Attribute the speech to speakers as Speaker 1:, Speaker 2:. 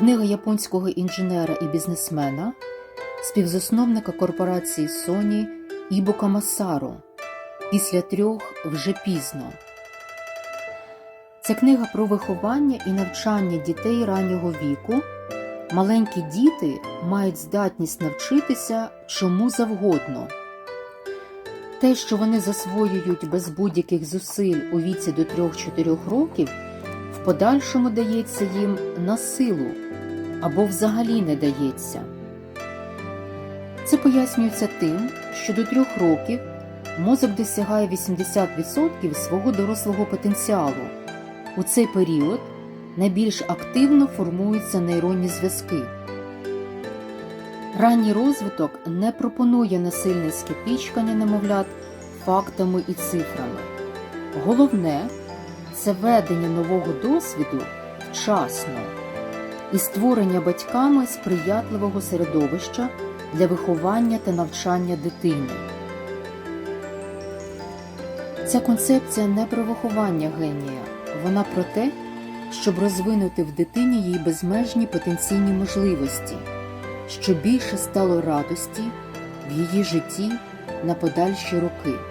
Speaker 1: Книга японського інженера і бізнесмена, співзасновника корпорації Sony Ібука Масаро. Після трьох вже пізно. Ця книга про виховання і навчання дітей раннього віку. Маленькі діти мають здатність навчитися чому завгодно. Те, що вони засвоюють без будь-яких зусиль у віці до 3-4 років, в подальшому дається їм на силу або взагалі не дається. Це пояснюється тим, що до трьох років мозок досягає 80% свого дорослого потенціалу. У цей період найбільш активно формуються нейронні зв'язки. Ранній розвиток не пропонує насильницьке пічкання немовлят фактами і цифрами. Головне це ведення нового досвіду вчасно і створення батьками сприятливого середовища для виховання та навчання дитини. Ця концепція не про виховання генія, вона про те, щоб розвинути в дитині її безмежні потенційні можливості, щоб більше стало радості в її житті на подальші роки.